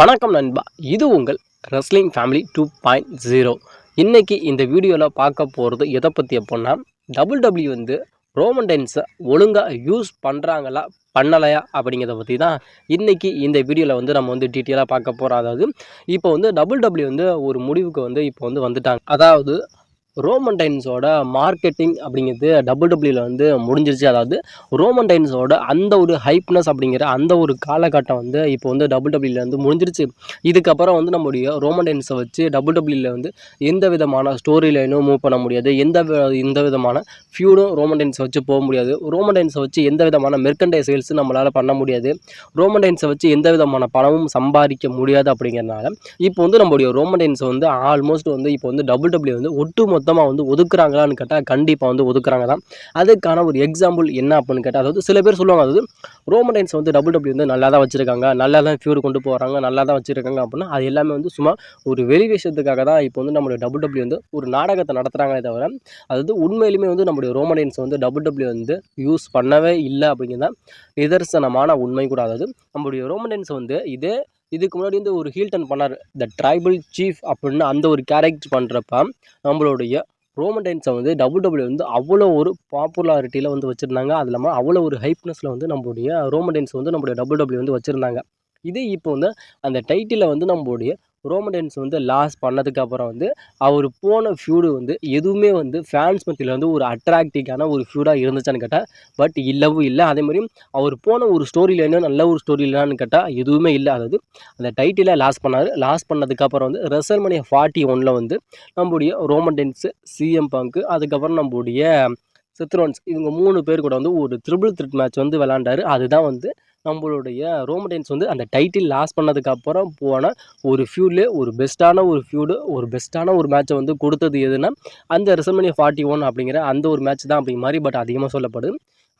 வணக்கம் நண்பா. இது உங்கள் wrestling family two point zero இன்றைக்கி இந்த வீடியோவில் பார்க்க போகிறது எதை பற்றி எப்போன்னா டபுள் டபிள்யூ வந்து ரோமன் டைன்ஸை ஒழுங்காக யூஸ் பண்ணுறாங்களா பண்ணலையா அப்படிங்கிறத பற்றி தான் இன்றைக்கி இந்த வீடியோவில் வந்து நம்ம வந்து டீட்டெயிலாக பார்க்க போகிறோம் அதாவது இப்போ வந்து டபுள் டபிள்யூ வந்து ஒரு முடிவுக்கு வந்து இப்போ வந்து வந்துட்டாங்க. அதாவது ரோமன் டைன்ஸோட மார்க்கெட்டிங் அப்படிங்கிறது டபுள் டபுள்யூவில் வந்து முடிஞ்சிருச்சு. அதாவது ரோமன் டைன்ஸோட அந்த ஒரு ஹைப்னஸ் அப்படிங்கிற அந்த ஒரு காலகட்டம் வந்து இப்போ வந்து டபுள் டபுள்யூவில் வந்து முடிஞ்சிருச்சு. இதுக்கப்புறம் வந்து நம்முடைய ரோமன் டைன்ஸை வச்சு டபுள் டபுள்யூவில் வந்து எந்த விதமான ஸ்டோரி லைனும் மூவ் பண்ண முடியாது. எந்த எந்த விதமான ஃபியூடும் ரோமன் டைன்ஸை வச்சு போக முடியாது. ரோமன் டைன்ஸை வச்சு எந்த விதமான மெர்கண்டை சேல்ஸ் நம்மளால் பண்ண முடியாது. ரோமன் டைன்ஸை வச்சு எந்த விதமான பணமும் சம்பாதிக்க முடியாது அப்படிங்கிறனால இப்போ வந்து நம்மளுடைய ரோமன் டைன்ஸை வந்து ஆல்மோஸ்ட் வந்து இப்போ வந்து டபுள் டபுள்யூ வந்து ஒட்டுமொத்த சுத்தமாக வந்து ஒதுக்குறாங்களான்னு கேட்டால் கண்டிப்பாக வந்து ஒதுக்குறாங்க தான் அதுக்கான ஒரு எக்ஸாம்பிள் என்ன அப்படின்னு கேட்டால் அதாவது சில பேர் சொல்லுவாங்க அதாவது ரோமன் டைன்ஸ் வந்து டபுள் டபிள்யூ வந்து நல்லா தான் வச்சுருக்காங்க நல்லா தான் ஃபியூர் கொண்டு போகிறாங்க நல்லா தான் வச்சுருக்காங்க அப்படின்னா அது எல்லாமே வந்து சும்மா ஒரு வெளி விஷயத்துக்காக தான் இப்போ வந்து நம்மளுடைய டபுள் டபிள்யூ வந்து ஒரு நாடகத்தை நடத்துகிறாங்களே தவிர அதாவது உண்மையிலுமே வந்து நம்மளுடைய ரோமன் டைன்ஸ் வந்து டபுள் டபிள்யூ வந்து யூஸ் பண்ணவே இல்லை அப்படிங்கிறது தான் நிதர்சனமான உண்மை கூட. அதாவது நம்மளுடைய ரோமன் டைன்ஸ் வந்து இதே இதுக்கு முன்னாடி வந்து ஒரு ஹீல்டன் பண்ணார். த ட்ரைபல் சீஃப் அப்படின்னு அந்த ஒரு கேரக்டர் பண்ணுறப்ப நம்மளுடைய ரோமன் டைன்ஸை வந்து டபுள் டபுள்யூ வந்து அவ்வளோ ஒரு பாப்புலாரிட்டியில் வந்து வச்சுருந்தாங்க. அது இல்லாமல் அவ்வளோ ஒரு ஹைப்னஸில் வந்து நம்மளுடைய ரோமன் டைன்ஸ் வந்து நம்மளுடைய டபுள் டபுள்யூ வந்து வச்சுருந்தாங்க. இதே இப்போ வந்து அந்த டைட்டிலை வந்து நம்மளுடைய ரோமன் வந்து லாஸ் பண்ணதுக்கப்புறம் வந்து அவர் போன ஃபியூடு வந்து எதுவுமே வந்து ஃபேன்ஸ் மத்தியில் வந்து ஒரு அட்ராக்டிவான ஒரு ஃபியூடாக இருந்துச்சான்னு கேட்டால் பட் இல்லவும் இல்லை. அதே மாதிரி அவர் போன ஒரு ஸ்டோரி லைனும் நல்ல ஒரு ஸ்டோரி இல்லைன்னு கேட்டால் எதுவுமே இல்லை. அதாவது அந்த டைட்டிலை லாஸ் பண்ணார். லாஸ் பண்ணதுக்கப்புறம் வந்து ரெசல்மனியா ஃபார்ட்டி ஒனில் வந்து நம்மளுடைய ரோமன் டென்ஸு சிஎம் பங்கு அதுக்கப்புறம் நம்முடைய சித்ரோன்ஸ் இவங்க மூணு பேர் கூட வந்து ஒரு த்ரிபிள் த்ரிட் மேட்ச் வந்து விளாண்டாரு அதுதான் வந்து நம்மளுடைய ரோமன் டென்ஸ் வந்து அந்த டைட்டில் லாஸ் பண்ணதுக்கப்புறம் போன ஒரு ஃபியூட்லே ஒரு பெஸ்ட்டான ஒரு ஃபியூடு ஒரு பெஸ்ட்டான ஒரு மேட்சை வந்து கொடுத்தது எதுனா அந்த ரெசல்மனியா ஃபார்ட்டி ஒன் அப்படிங்கிற அந்த ஒரு மேட்ச் தான் அப்படிங்கிற மாதிரி பட் அதிகமாக சொல்லப்படுது.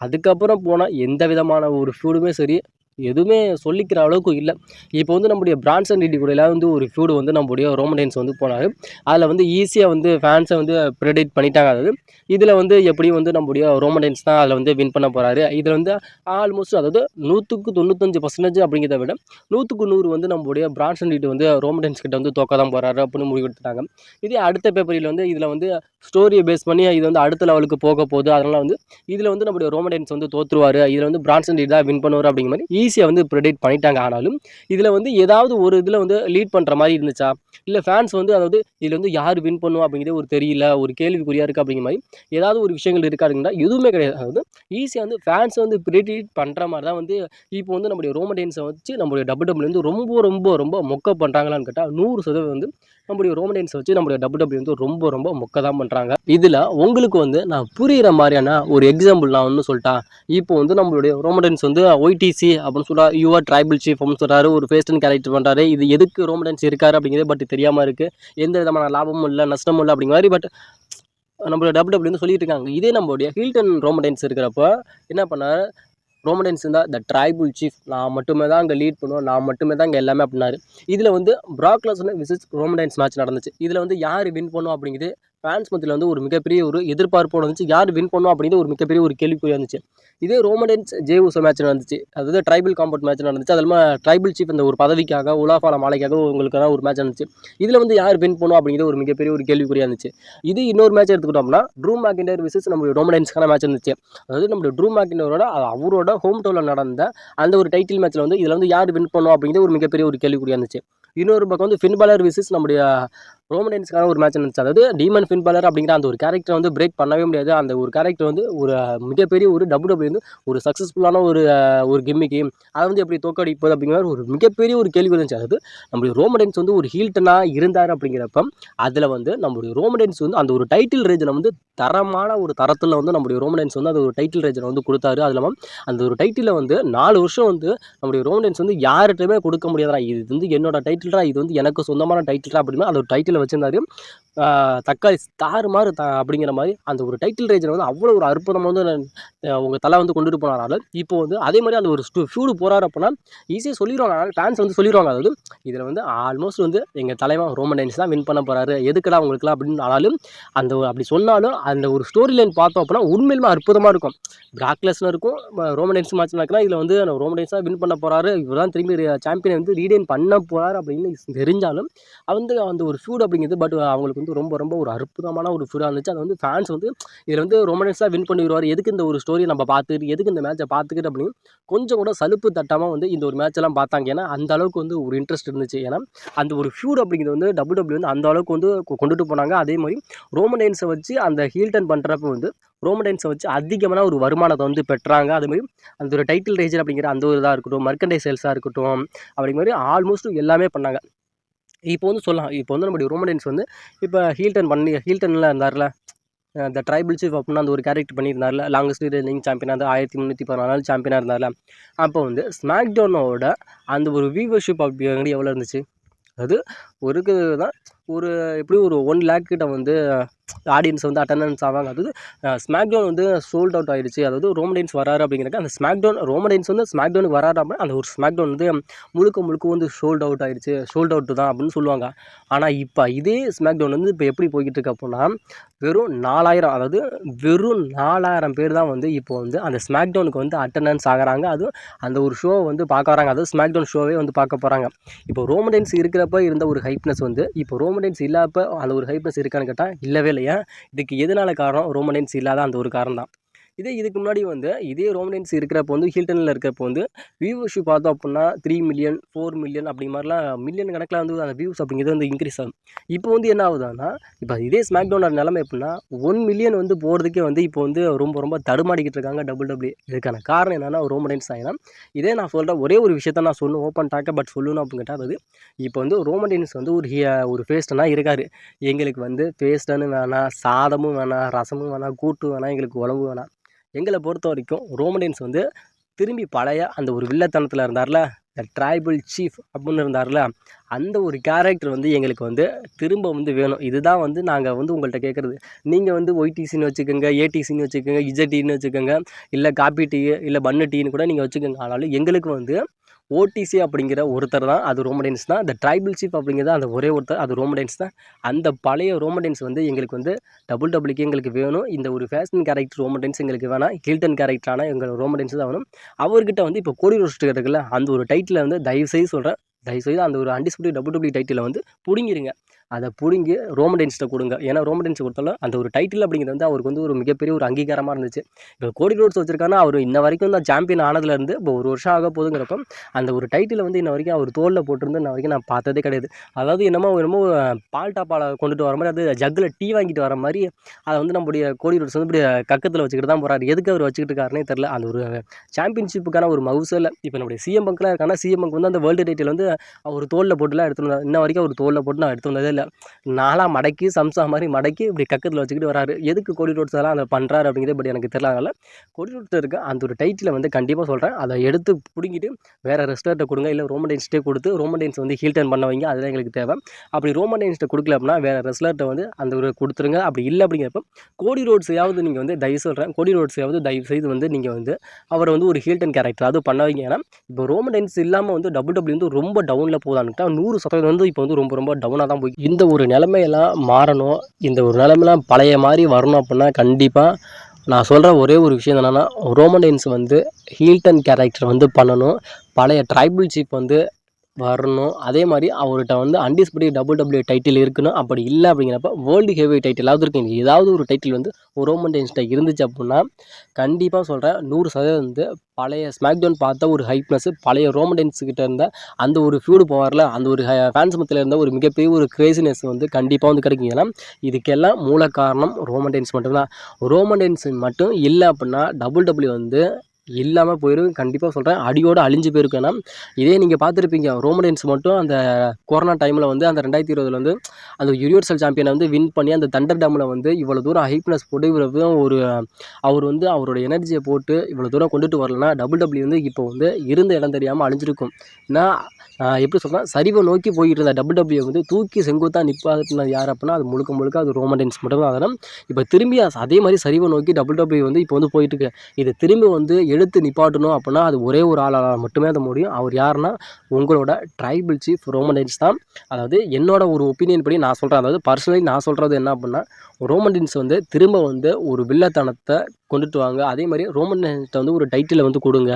அதுக்கப்புறம் போனால் எந்த விதமான ஒரு ஃபியூடுமே சரி எதுவுமே சொல்லிக்கிற அளவுக்கு இல்லை. இப்போ வந்து நம்முடைய பிரான்சன் டிடி கூட வந்து ஒரு ஃபியூடு வந்து நம்முடைய ரோமடைன்ஸ் வந்து போனார். அதில் வந்து ஈஸியாக வந்து ஃபேன்ஸை வந்து ப்ரெடிக்ட் பண்ணிட்டாங்க அதாவது இதில் வந்து எப்படியும் வந்து நம்முடைய ரோமடைன்ஸ் தான் அதில் வந்து வின் பண்ண போகிறாரு இதில் வந்து ஆல்மோஸ்ட் அதாவது நூற்றுக்கு தொண்ணூத்தஞ்சு பர்சன்டேஜ் அப்படிங்கிறத விட நூற்றுக்கு நூறு வந்து நம்முடைய பிரான்சன் டிடி வந்து ரோமடைன்ஸ் கிட்ட வந்து தோக்க தான் போகிறாரு அப்படின்னு முடிவு எடுத்துட்டாங்க இதே அடுத்த பேப்பரில் வந்து இதில் வந்து ஸ்டோரியை பேஸ் பண்ணி இது வந்து அடுத்த லெவலுக்கு போக போகுது. அதனால் வந்து இதில் வந்து நம்முடைய ரோமடைன்ஸ் வந்து தோற்றுருவார் இதில் வந்து பிரான்சன் டிடி தான் வின் பண்ணுவார் அப்படிங்கிற மாதிரி ஈஸியாக வந்து ப்ரெடிக்ட் பண்ணிட்டாங்க. ஆனாலும் இதில் வந்து ஏதாவது ஒரு இதில் வந்து லீட் பண்ணுற மாதிரி இருந்துச்சா? இல்லை ஃபேன்ஸ் வந்து அதாவது இதில் வந்து யார் வின் பண்ணும் அப்படிங்கிறது ஒரு தெரியல ஒரு கேள்விக்குறியாக இருக்குது அப்படிங்கிற மாதிரி ஏதாவது ஒரு விஷயங்கள் இருக்கா எதுவுமே கிடையாது. அதாவது ஈஸியாக வந்து ஃபேன்ஸ் வந்து ப்ரெடிக்ட் பண்ணுற மாதிரி தான் வந்து இப்போ வந்து நம்முடைய ரோமடேன்ஸை வச்சு நம்மளுடைய டபுள் டபுள் வந்து ரொம்ப ரொம்ப ரொம்ப மொக்க பண்ணுறாங்களான்னு கேட்டால் நூறு சதவீதம் வந்து நம்முடைய ரோமடென்ஸை வச்சு நம்மளுடைய டபுள் டபுள் வந்து ரொம்ப ரொம்ப மொக்க தான் பண்ணுறாங்க இதில் உங்களுக்கு வந்து நான் புரிகிற மாதிரியான ஒரு எக்ஸாம்பிள் நான் ஒன்று சொல்லிட்டா இப்போ வந்து நம்மளுடைய ரோமடன்ஸ் வந்து ஒய்டிசி அப்படின்னு சொல்கிறா யுவர் ட்ரைபிள் சீஃப் அப்படின்னு சொல்கிறாரு ஒரு ஃபேஸ்டன் கேரக்டர் பண்ணுறாரு இது எதுக்கு ரோமடன்ஸ் இருக்காரு அப்படிங்கிறது பட் தெரியாமல் இருக்குது எந்த விதமான லாபமும் இல்லை நஷ்டமும் இல்லை அப்படிங்கிற மாதிரி பட் நம்மளோட டபுள் டபுள்யூ வந்து சொல்லிட்டு இருக்காங்க. இதே நம்மளுடைய ஹில்டன் ரோமடன்ஸ் இருக்கிறப்ப என்ன பண்ணார்? ரோமடன்ஸ் இருந்தால் த ட்ரைபுல் சீஃப் நான் மட்டுமே தான் அங்கே லீட் பண்ணுவோம் நான் மட்டுமே தான் இங்கே எல்லாமே அப்படின்னாரு. இதில் வந்து ப்ராக்லஸ் விசிஸ் ரோமடன்ஸ் மேட்ச் நடந்துச்சு. இதில் வந்து யார் வின் பண்ணும் அப்படிங்கிறது ஃபேன்ஸ் மத்தியில் வந்து ஒரு மிகப்பெரிய ஒரு எதிர்பார்ப்போடு இருந்துச்சு யார் வின் பண்ணும் அப்படிங்கிறது ஒரு மிகப்பெரிய ஒரு கேள்விக்குறியாக இருந்துச்சு இதே ரோமடென்ஸ் ஜே உசோ மேட்ச் நடந்துச்சு. அதாவது ட்ரைபிள் காம்பவுண்ட் மேட்ச் நடந்துச்சு. அது இல்லாமல் ட்ரைபிள் சீஃப் அந்த ஒரு பதவிக்காக உலாஃபால மாலைக்காக உங்களுக்கான ஒரு மேட்ச் நடந்துச்சு. இதில் வந்து யார் வின் பண்ணும் அப்படிங்கிறது ஒரு மிகப்பெரிய ஒரு கேள்விக்குறியாக இருந்துச்சு இது இன்னொரு மேட்ச் எடுத்துக்கிட்டோம்னா ட்ரூ மேக்கிண்டர் விசஸ் நம்மளுடைய ரோமடென்ஸ்க்கான மேட்ச் இருந்துச்சு அதாவது நம்மளுடைய ட்ரூ மேக்கிண்டரோட அவரோட ஹோம் டவுனில் நடந்த அந்த ஒரு டைட்டில் மேட்ச்சில் வந்து இதில் வந்து யார் வின் பண்ணும் அப்படிங்கிறது ஒரு மிகப்பெரிய ஒரு கேள்விக்குறியாக இருந்துச்சு இன்னொரு பக்கம் வந்து ஃபின்பாலர் விசஸ் நம்முடைய ரோமடென்ஸ்க்கான ஒரு மேட்ச் நடந்துச்சு. அதாவது டீமன் ஃபின்பாலர் அப்படிங்கிற அந்த ஒரு கேரக்டர் வந்து பிரேக் பண்ணவே முடியாது. அந்த ஒரு கேரக்டர் வந்து ஒரு மிகப்பெரிய ஒரு டபுள் டபுள் வந்து ஒரு சக்ஸஸ்ஃபுல்லான ஒரு ஒரு கிம்மிக்கு அதை வந்து எப்படி தோக்கடிப்பது அப்படிங்கிற ஒரு மிகப்பெரிய ஒரு கேள்வி இருந்துச்சு. அதாவது நம்மளுடைய ரோமடென்ஸ் வந்து ஒரு ஹீல்டனாக இருந்தார் அப்படிங்கிறப்ப அதில் வந்து நம்மளுடைய ரோமடென்ஸ் வந்து அந்த ஒரு டைட்டில் ரேஜனை வந்து தரமான ஒரு தரத்தில் வந்து நம்மளுடைய ரோமடென்ஸ் வந்து அந்த ஒரு டைட்டில் ரேஜனை வந்து கொடுத்தாரு. அது இல்லாமல் அந்த ஒரு டைட்டிலில் வந்து நாலு வருஷம் வந்து நம்மளுடைய ரோமடென்ஸ் வந்து யார்கிட்டயுமே கொடுக்க முடியாதா இது வந்து என்னோட டைட்டில்ரா இது வந்து எனக்கு சொந்தமான டைட்டில்ரா அப்படின்னா அந்த ஒரு டைட்டில் டைட்டிலில் வச்சுருந்தாரு. தக்காளி தாறு மாறு த அப்படிங்கிற மாதிரி அந்த ஒரு டைட்டில் ரேஞ்சரை வந்து அவ்வளோ ஒரு அற்புதமாக வந்து உங்கள் தலை வந்து கொண்டுட்டு போனாரால இப்போ வந்து அதே மாதிரி அந்த ஒரு ஸ்டூ ஃபியூடு போகிறாரு அப்படின்னா ஈஸியாக சொல்லிடுவாங்க ஃபேன்ஸ் வந்து சொல்லிடுவாங்க அதாவது இதில் வந்து ஆல்மோஸ்ட் வந்து எங்கள் தலைவன் ரோமன் டைன்ஸ் தான் வின் பண்ண போகிறாரு எதுக்குடா உங்களுக்குலாம் அப்படின்னு ஆனாலும் அந்த ஒரு- அப்படி சொன்னாலும் அந்த ஒரு ஸ்டோரி லைன் பார்த்தோம் அப்படின்னா உண்மையிலுமே அற்புதமாக இருக்கும். பிராக்லெஸ்னு இருக்கும் ரோமன் டைன்ஸ் மேட்ச் நடக்குன்னா இதில் வந்து ரோமன் டைன்ஸ் தான் வின் பண்ண போகிறாரு இவர் தான் திரும்பி சாம்பியனை வந்து ரீடைன் பண்ண போகிறாரு அப்படின்னு தெரிஞ்சாலும் வந்து அந்த ஒரு ஃபியூட் அப்படிங்கிறது பட் அவங்களுக்கு வந்து ரொம்ப ரொம்ப ஒரு அற்புதமான ஒரு ஃபியூடாக இருந்துச்சு. அது வந்து ஃபேன்ஸ் வந்து இதில் வந்து ரொமான்ஸாக வின் பண்ணிடுவார். எதுக்கு இந்த ஒரு ஸ்டோரியை நம்ம பார்த்துக்கிட்டு எதுக்கு இந்த மேட்சை பார்த்துக்கிட்டு அப்படின்னு கொஞ்சம் கூட சலுப்பு தட்டாமல் வந்து இந்த ஒரு மேட்ச் எல்லாம் பார்த்தாங்க. ஏன்னா அந்த அளவுக்கு வந்து ஒரு இன்ட்ரெஸ்ட் இருந்துச்சு. ஏன்னா அந்த ஒரு ஃபியூட் அப்படிங்கிறது வந்து டபுள் டபுள்யூ வந்து அந்த அளவுக்கு வந்து கொ- கொண்டுட்டு போனாங்க. அதே மாதிரி ரோமனைன்ஸை வச்சு அந்த ஹீல்டன் பண்ணுறப்ப வந்து ரோமடைன்ஸை வச்சு அதிகமான ஒரு வருமானத்தை வந்து பெற்றாங்க. அதுமாதிரி அந்த ஒரு டைட்டில் ரேஜர் அப்படிங்கிற அந்த ஒரு இதாக இருக்கட்டும் மர்க்கண்டை சேல்ஸாக இருக்கட்டும் அப்படிங்கிற மாதிரி ஆல்மோஸ்ட் எல்லாமே பண்ணாங்க. இப்போ வந்து சொல்லலாம். இப்போ வந்து நம்முடைய ரோமடன்ஸ் வந்து இப்போ ஹீல்டன் பண்ணி ஹீல்டனில் இருந்தார்ல இந்த ட்ரைபிள் சீஃப் அப்படின்னு அந்த ஒரு கேரக்டர் பண்ணியிருந்தார்ல லாங்கஸ்ட் ரன்னிங் சாம்பியனாக இருந்து ஆயிரத்தி முந்நூற்றி பதினாலு சாம்பியனாக இருந்தார்ல. அப்போ வந்து ஸ்மாக்டோனோட அந்த ஒரு வியூவர்ஷிப் அப்படி எவ்வளோ இருந்துச்சு? அது ஒரு தான் ஒரு எப்படியும் ஒரு ஒன் லேக் கிட்ட வந்து ஆடியன்ஸ் வந்து அட்டண்டன்ஸ் ஆவாங்க. அதாவது ஸ்மாக்டவுன் வந்து சோல்ட் அவுட் ஆயிடுச்சு. அதாவது ரோமடைன்ஸ் வராரு அப்படிங்கிறக்க அந்த ஸ்மாக்டவுன் ரோமடைன்ஸ் வந்து ஸ்மாக்டவுனுக்கு வராரு அப்படின்னா அந்த ஒரு ஸ்மாக்டவுன் வந்து முழுக்க முழுக்க வந்து சோல்ட் அவுட் ஆயிடுச்சு. சோல்ட் அவுட் தான் அப்படின்னு சொல்லுவாங்க. ஆனால் இப்போ இதே ஸ்மாக்டவுன் வந்து இப்போ எப்படி போய்கிட்டு இருக்கு அப்படின்னா வெறும் நாலாயிரம் அதாவது வெறும் நாலாயிரம் பேர் தான் வந்து இப்போ வந்து அந்த ஸ்மாக்டவுனுக்கு வந்து அட்டண்டன்ஸ் ஆகுறாங்க. அதுவும் அந்த ஒரு ஷோ வந்து பார்க்க வராங்க. அதாவது ஸ்மாக்டவுன் ஷோவே வந்து பார்க்க போகிறாங்க இப்போ ரோமடைன்ஸ் இருக்கிறப்ப இருந்த ஒரு ஹைப்னஸ் வந்து இப்போ ரோம் ரோமடைன்ஸ் இல்லாதப்ப அந்த ஒரு ஹைப்னஸ் இருக்கான்னு கேட்டால் இல்லவே இல்லையா? இதுக்கு எதனால காரணம்? ரோமடைன்ஸ் இல்லாத அந்த ஒரு காரணம் தான் இதே இதுக்கு முன்னாடி வந்து இதே ரோமடென்ஸ் இருக்கிறப்போ வந்து ஹில்டனில் இருக்கிறப்போ வந்து வியூவர்ஷிப் பார்த்தோம் அப்படின்னா த்ரீ மில்லியன் ஃபோர் மில்லியன் அப்படி மாதிரிலாம் மில்லியன் கணக்கில் வந்து அந்த வியூஸ் அப்படிங்கிறது வந்து இன்க்ரீஸ் ஆகும் இப்போ வந்து என்ன ஆகுதுன்னா இப்போ இதே ஸ்மாக் டவுனோட நிலமை எப்படின்னா ஒன் மில்லியன் வந்து போகிறதுக்கே வந்து இப்போ வந்து ரொம்ப ரொம்ப தடுமாடிக்கிட்டு இருக்காங்க டபுள் டபுள் இதுக்கான காரணம் என்னென்னா ரோமடைன்ஸ் ஆகினா இதே நான் சொல்கிற ஒரே ஒரு விஷயத்த நான் சொல்லணும் ஓப்பன் டாக்க பட் சொல்லணும் அப்படின்னு கேட்டால் அதாவது இப்போ வந்து ரோமடைன்ஸ் வந்து ஒரு ஒரு ஃபேஸ்டனாக இருக்கார். எங்களுக்கு வந்து ஃபேஸ்டன்னு வேணாம் சாதமும் வேணாம் ரசமும் வேணாம் கூட்டும் வேணாம் எங்களுக்கு உழவு வேணாம். எங்களை பொறுத்த வரைக்கும் ரோமடைன்ஸ் வந்து திரும்பி பழைய அந்த ஒரு வில்லத்தனத்தில் இருந்தார்ல இந்த ட்ரைபிள் சீஃப் அப்படின்னு இருந்தார்ல அந்த ஒரு கேரக்டர் வந்து எங்களுக்கு வந்து திரும்ப வந்து வேணும். இதுதான் வந்து நாங்கள் வந்து உங்கள்கிட்ட கேட்குறது நீங்கள் வந்து ஒய்டிசின்னு வச்சுக்கோங்க ஏடிசின்னு வச்சுக்கோங்க இஜடின்னு வச்சுக்கோங்க இல்லை காப்பி டீ இல்லை பன்னு டீன்னு கூட நீங்கள் வச்சுக்கோங்க. ஆனாலும் எங்களுக்கு வந்து ஓடிசி அப்படிங்கிற ஒருத்தர் தான் அது ரோமடைன்ஸ் தான். இந்த ட்ரைபிள் சீஃப் அப்படிங்கிறது அந்த ஒரே ஒருத்தர் அது ரோமடைன்ஸ் தான். அந்த பழைய ரோமடைன்ஸ் வந்து எங்களுக்கு வந்து டபுள் டபுளுக்கு எங்களுக்கு வேணும். இந்த ஒரு ஃபேஷன் கேரக்டர் ரோமடைன்ஸ் எங்களுக்கு வேணாம். ஹில்டன் கேரக்டரான எங்கள் ரோமடைன்ஸ் தான் வேணும். அவர்கிட்ட வந்து இப்போ கோடி ரோஸ்ட் இருக்குல்ல அந்த ஒரு டைட்டில் வந்து தயவு செய்து சொல்கிறேன் தயவு செய்து அந்த ஒரு அண்டிஸ்பியூட் டபுள் டபுள்யூ டைட்டிலை வந்து பிடுங்கிருங்க. அதை பிடுங்கி ரோமடென்ஸ்ட்டை கொடுங்க. ஏன்னா ரோமடென்ஸ் கொடுத்தாலும் அந்த ஒரு டைட்டில் அப்படிங்கிறது வந்து அவருக்கு வந்து ஒரு மிகப்பெரிய ஒரு அங்கீகாரமாக இருந்துச்சு. இப்போ கோடி ரோட்ஸ் வச்சிருக்காருன்னா அவர் இன்ன வரைக்கும் தான் சாம்பியன் ஆனதுலேருந்து இப்போ ஒரு வருஷம் ஆக போதுங்கிறப்போ அந்த ஒரு டைட்டிலை வந்து இன்ன வரைக்கும் அவர் தோலில் போட்டிருந்து இன்ன வரைக்கும் நான் பார்த்ததே கிடையாது. அதாவது என்னமோ என்னமோ பால் டாப்பால் கொண்டுட்டு வர மாதிரி அது ஜக்கில் டீ வாங்கிட்டு வர மாதிரி அதை வந்து நம்முடைய கோடி ரோட்ஸ் வந்து இப்படி கக்கத்தில் வச்சுக்கிட்டு தான் போகிறாரு எதுக்கு அவர் வச்சுக்கிட்டு இருக்காருனே தெரில அந்த ஒரு சாம்பியன்ஷிப்புக்கான ஒரு மவுசில் இப்போ நம்முடைய சிஎம் பங்க்லாம் இருக்காங்கன்னா சிஎம் பங்க் வந்து அந்த வேர்ல்டு டைட்டில் வந்து அவர் தோலில் போட்டுலாம் எடுத்துட்டு வந்தார் இன்ன வரைக்கும் அவர் தோளில் போட்டு நான் எடுத்து வந்ததே இல்லை. நாளாக மடக்கி சம்சா மாதிரி மடக்கி இப்படி கக்கத்தில் வச்சுக்கிட்டு வராரு. எதுக்கு கோடி ரோட்ஸ் எல்லாம் அதை பண்ணுறாரு அப்படிங்கிறது பட் எனக்கு தெரியல கோடி ரோட்ஸ் இருக்க அந்த ஒரு டைட்டில் வந்து கண்டிப்பாக சொல்கிறேன் அதை எடுத்து பிடுங்கிட்டு வேறு ரெஸ்டார்ட்டை கொடுங்க இல்லை ரோமடைன்ஸ்ட்டே கொடுத்து ரோமடைன்ஸ் வந்து ஹீல் டர்ன் பண்ண வைங்க அதுதான் எங்களுக்கு தேவை. அப்படி ரோமடைன்ஸ்ட்டை கொடுக்கல அப்படின்னா வேறு ரெஸ்லர்ட்டை வந்து அந்த ஒரு கொடுத்துருங்க. அப்படி இல்லை அப்படிங்கிறப்ப கோடி ரோட்ஸையாவது நீங்கள் வந்து தயவு சொல்கிறேன் கோடி ரோட்ஸையாவது தயவு செய்து வந்து நீங்கள் வந்து அவரை வந்து ஒரு ஹீல்டன் கேரக்டர் அது பண்ண வைங்க. ஏன்னா இப்போ ரோமடைன்ஸ் இல்லாமல் வந்து டபுள் டபுள்யூ வந்து ரொம்ப டவுனில் போதான்னுட்டா நூறு சதவீதம் வந்து இப்போ வந்து ரொம்ப ரொம்ப டவுனாக தான் போய் இந்த ஒரு நிலைமையெல்லாம் மாறணும். இந்த ஒரு நிலைமையெல்லாம் பழைய மாதிரி வரணும் அப்படின்னா கண்டிப்பாக நான் சொல்கிற ஒரே ஒரு விஷயம் என்னென்னா ரோமடைன்ஸ் வந்து ஹீல்டன் கேரக்டர் வந்து பண்ணணும். பழைய ட்ரைபிள் சீப் வந்து வரணும். அதே மாதிரி அவர்கிட்ட வந்து அன்டிஸ்பியூட்டி டபுள் டபுள்யூ டைட்டில் இருக்கணும் அப்படி இல்லை அப்படிங்கிறப்ப வேர்ல்டு ஹெவி டைட்டிலாவது இருக்கு. ஏதாவது ஒரு டைட்டில் வந்து ஒரு ரோமன் டென்ஸ்ட்டை இருந்துச்சு அப்படின்னா கண்டிப்பாக சொல்கிறேன் நூறு சதவீதம் வந்து பழைய ஸ்மாக்டவுன் பார்த்த ஒரு ஹைப்னஸ் பழைய ரோமன் டென்ஸ்கிட்ட இருந்த அந்த ஒரு ஃபியூடு போவார்ல அந்த ஒரு ஃபேன்ஸ் மத்தியில் இருந்த ஒரு மிகப்பெரிய ஒரு கிரேசினஸ் வந்து கண்டிப்பாக வந்து கிடைக்கும். ஏன்னா இதுக்கெல்லாம் மூல காரணம் ரோமன் டென்ஸ் மட்டும்தான். ரோமன் டென்ஸ் மட்டும் இல்லை அப்படின்னா டபுள் டபுள்யூ வந்து இல்லாமல் போயிடும் கண்டிப்பாக சொல்கிறேன் அடியோடு அழிஞ்சு போயிருக்கும் ஏன்னா இதே நீங்கள் பார்த்துருப்பீங்க. ரோமடென்ஸ் மட்டும் அந்த கொரோனா டைமில் வந்து அந்த ரெண்டாயிரத்தி இருபதில் வந்து அந்த யூனிவர்சல் சாம்பியனை வந்து வின் பண்ணி அந்த தண்டர் டேமில் வந்து இவ்வளோ தூரம் ஹைப்னஸ் போட்டு இவ்வளோ ஒரு அவர் வந்து அவரோட எனர்ஜியை போட்டு இவ்வளோ தூரம் கொண்டுட்டு வரலன்னா டபுள் டபிள்யூ வந்து இப்போ வந்து இருந்த இடம் தெரியாமல் அழிஞ்சிருக்கும். ஏன்னா எப்படி சொல்கிறேன் சரிவை நோக்கி போயிட்டு இருந்த டபுள் டபிள்யூ வந்து தூக்கி செங்குத்தாக நிற்பாட்டினது யார் அப்படின்னா அது முழுக்க முழுக்க அது ரோமடென்ஸ் மட்டும் தான் அதனால் இப்போ திரும்பி அதே மாதிரி சரிவை நோக்கி டபுள் டபிள்யூ வந்து இப்போ வந்து போயிட்டுருக்கு இது திரும்பி வந்து எடுத்து நிப்பாட்டணும் அப்படின்னா அது ஒரே ஒரு ஆளால் மட்டுமே அதை முடியும். அவர் யாருன்னா உங்களோட ட்ரைபிள் சீஃப் ரோமடென்ஸ் தான். அதாவது என்னோட ஒரு ஒப்பீனியன் படி நான் சொல்கிறேன் அதாவது பர்சனலி நான் சொல்கிறது என்ன அப்படின்னா ரோமன்டின்ஸ் வந்து திரும்ப வந்து ஒரு வில்லத்தனத்தை கொண்டுட்டு வாங்க. அதே மாதிரி ரோமன்ஸ்ட்டை வந்து ஒரு டைட்டிலை வந்து கொடுங்க.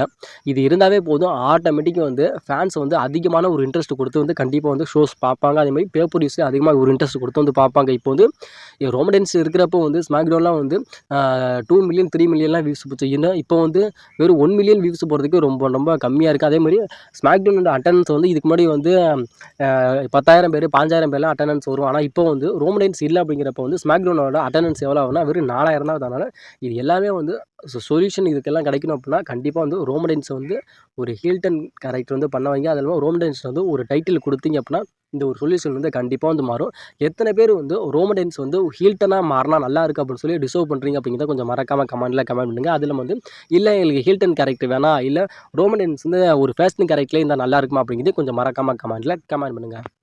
இது இருந்தாவே போதும். ஆட்டோமேட்டிக்காக வந்து ஃபேன்ஸ் வந்து அதிகமான ஒரு இன்ட்ரெஸ்ட் கொடுத்து வந்து கண்டிப்பாக வந்து ஷோஸ் பார்ப்பாங்க. அதே மாதிரி பேப்பர் நியூஸ் அதிகமாக ஒரு இன்ட்ரெஸ்ட் கொடுத்து வந்து பார்ப்பாங்க. இப்போ வந்து ரோமடென்ஸ் இருக்கிறப்போ வந்து ஸ்மாக்டோன்லாம் வந்து டூ மில்லியன் த்ரீ மில்லியன்லாம் வியூஸ் போச்சு. இன்னும் இப்போ வந்து வெறும் ஒன் மில்லியன் வியூஸ் போகிறதுக்கு ரொம்ப ரொம்ப கம்மியாக இருக்குது அதே மாதிரி ஸ்மாக்டவுனோட அட்டண்டன்ஸ் வந்து இதுக்கு முன்னாடி வந்து பத்தாயிரம் பேர் பாஞ்சாயிரம் பேர்லாம் அட்டண்டன்ஸ் வரும். ஆனால் இப்போ வந்து ரோமடென்ஸ் இல்லை அப்படிங்கிறப்ப வந்து ஸ்மாக்டவுனோட அட்டண்டன்ஸ் எவ்வளோ ஆகுனா வெறும் நாலாயிரம் தான் அதனால் இது எல்லாமே வந்து சொல்யூஷன் இதுக்கெல்லாம் கிடைக்கணும் அப்படின்னா கண்டிப்பாக வந்து ரோமடென்ஸ் வந்து ஒரு ஹீல்டன் கேரக்டர் வந்து பண்ண வைங்க. அது இல்லாமல் ரோமடென்ஸ் வந்து ஒரு டைட்டில் கொடுத்தீங்க அப்படின்னா இந்த ஒரு சொல்யூஷன் வந்து கண்டிப்பாக வந்து மாறும். எத்தனை பேர் வந்து ரோமடென்ஸ் வந்து ஹீல்டனாக மாறினா நல்லா இருக்குது அப்படின்னு சொல்லி டிசர்வ் பண்ணுறீங்க அப்படிங்கிறத கொஞ்சம் மறக்காமல் கமெண்ட்டில் கமெண்ட் பண்ணுங்கள் அதில் வந்து இல்லை எங்களுக்கு ஹீல்டன் கேரக்டர் வேணாம் இல்லை ரோமடென்ஸ் வந்து ஒரு ஃபேஷன் கேரக்டர்லேயே இருந்தால் நல்லா இருக்குமா அப்படிங்கிறது கொஞ்சம் மறக்காமல் கமெண்ட்டில் கமெண்ட் பண்ணுங்கள்